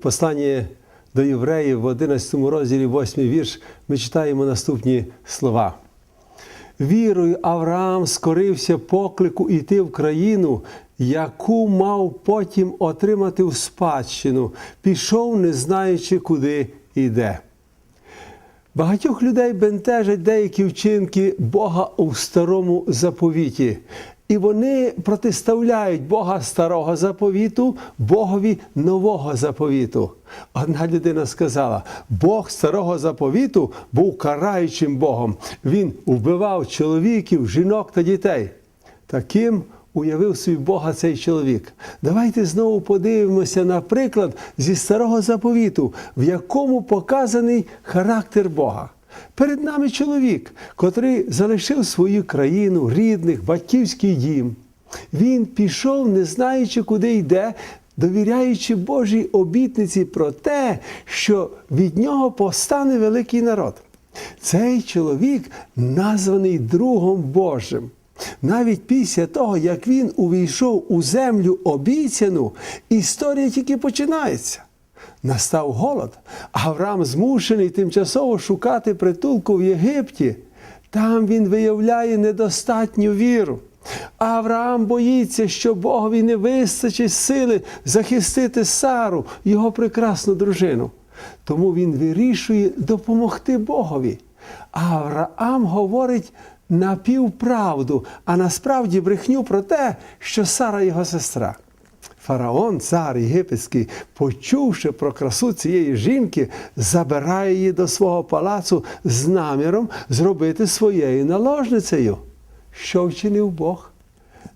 Послання до євреїв в 11 розділі 8 вірш ми читаємо наступні слова. Вірою Авраам скорився поклику йти в країну, яку мав потім отримати в спадщину, пішов, не знаючи, куди йде. Багатьох людей бентежать деякі вчинки Бога у старому заповіті. І вони протиставляють Бога старого заповіту Богові нового заповіту. Одна людина сказала: Бог старого заповіту був караючим Богом. Він вбивав чоловіків, жінок та дітей. Таким уявив собі Бога цей чоловік. Давайте знову подивимося на приклад зі старого заповіту, в якому показаний характер Бога. Перед нами чоловік, котрий залишив свою країну, рідних, батьківський дім. Він пішов, не знаючи, куди йде, довіряючи Божій обітниці про те, що від нього постане великий народ. Цей чоловік названий другом Божим. Навіть після того, як він увійшов у землю обіцяну, історія тільки починається. Настав голод. Авраам змушений тимчасово шукати притулку в Єгипті. Там він виявляє недостатню віру. Авраам боїться, що Богові не вистачить сили захистити Сару, його прекрасну дружину. Тому він вирішує допомогти Богові. Авраам говорить напівправду, а насправді брехню про те, що Сара його сестра. Фараон, цар єгипетський, почувши про красу цієї жінки, забирає її до свого палацу з наміром зробити своєю наложницею. Що вчинив Бог?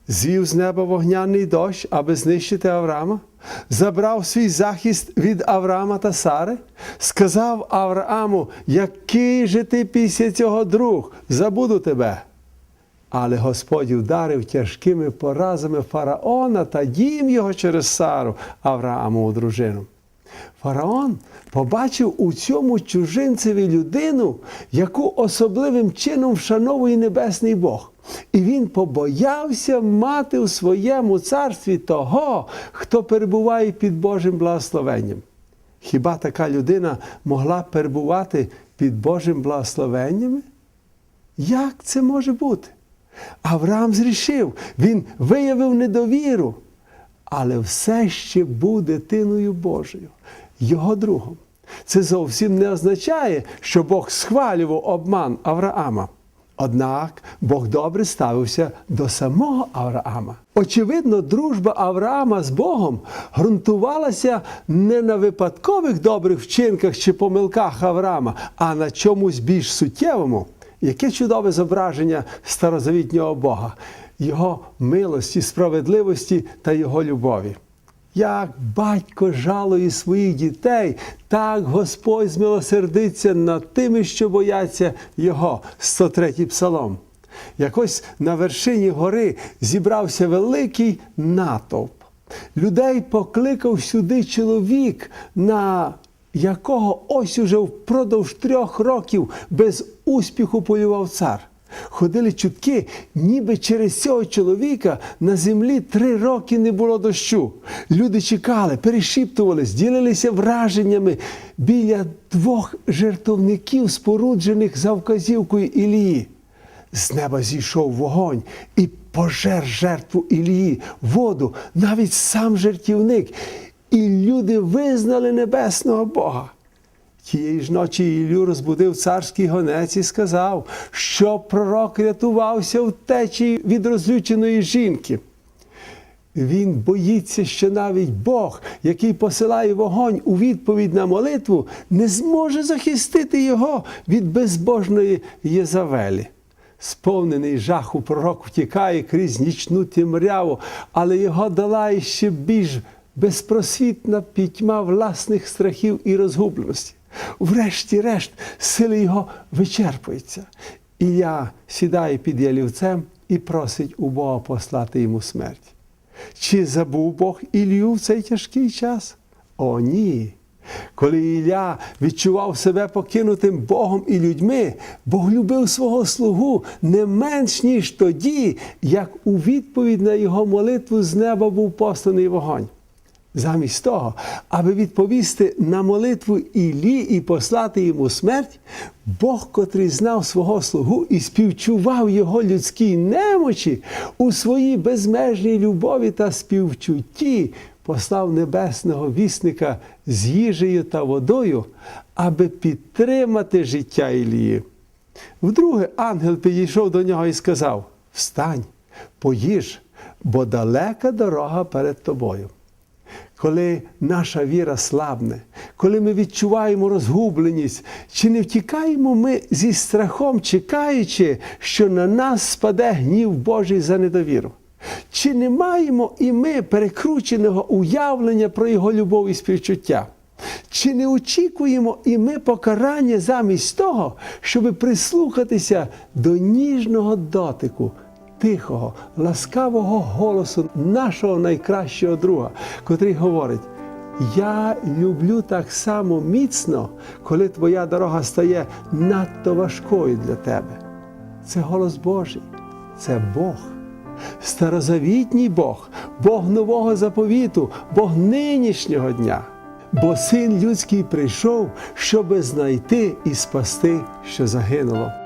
Звів з неба вогняний дощ, аби знищити Авраама, забрав свій захист від Авраама та Сари, сказав Аврааму, який же ти після цього друг, забуду тебе. Але Господь вдарив тяжкими поразами фараона та дім його через Сару, Авраамову дружину. Фараон побачив у цьому чужинцеві людину, яку особливим чином вшановує небесний Бог. І він побоявся мати у своєму царстві того, хто перебуває під Божим благословенням. Хіба така людина могла перебувати під Божим благословеннями? Як це може бути? Авраам зрішив, він виявив недовіру, але все ще був дитиною Божою, його другом. Це зовсім не означає, що Бог схвалював обман Авраама. Однак Бог добре ставився до самого Авраама. Очевидно, дружба Авраама з Богом ґрунтувалася не на випадкових добрих вчинках чи помилках Авраама, а на чомусь більш суттєвому. Яке чудове зображення старозавітнього Бога, Його милості, справедливості та Його любові. Як батько жалує своїх дітей, так Господь змилосердиться над тими, що бояться Його. 103 псалом. Якось на вершині гори зібрався великий натовп. Людей покликав сюди чоловік, на якого ось уже впродовж трьох років без успіху полював цар. Ходили чутки, ніби через цього чоловіка на землі три роки не було дощу. Люди чекали, перешіптувались, ділилися враженнями біля двох жертовників, споруджених за вказівкою Ілії. З неба зійшов вогонь і пожер жертву Ілії, воду, навіть сам жертівник. І люди визнали небесного Бога. Тієї ж ночі Ілю розбудив царський гонець і сказав, що пророк рятувався в течії від розлюченої жінки. Він боїться, що навіть Бог, який посилає вогонь у відповідь на молитву, не зможе захистити його від безбожної Єзавелі. Сповнений жаху пророк втікає крізь нічну темряву, але його долає ще більш безпросвітна пітьма власних страхів і розгубленості. Врешті-решт, сили його вичерпуються. Ілля сідає під ялівцем і просить у Бога послати йому смерть. Чи забув Бог Ілью в цей тяжкий час? О, ні. Коли Ілля відчував себе покинутим Богом і людьми, Бог любив свого слугу не менш ніж тоді, як у відповідь на його молитву з неба був посланий вогонь. Замість того, аби відповісти на молитву Іллі і послати йому смерть, Бог, котрий знав свого слугу і співчував його людській немочі, у своїй безмежній любові та співчутті послав небесного вісника з їжею та водою, аби підтримати життя Ілії. Вдруге ангел підійшов до нього і сказав: Встань, поїж, бо далека дорога перед тобою. Коли наша віра слабне, коли ми відчуваємо розгубленість, чи не втікаємо ми зі страхом, чекаючи, що на нас спаде гнів Божий за недовіру? Чи не маємо і ми перекрученого уявлення про Його любов і співчуття? Чи не очікуємо і ми покарання замість того, щоб прислухатися до ніжного дотику, тихого, ласкавого голосу нашого найкращого друга, котрий говорить: Я люблю так само міцно, коли твоя дорога стає надто важкою для тебе. Це голос Божий, це Бог. Старозавітній Бог, Бог нового заповіту, Бог нинішнього дня. Бо син людський прийшов, щоби знайти і спасти, що загинуло.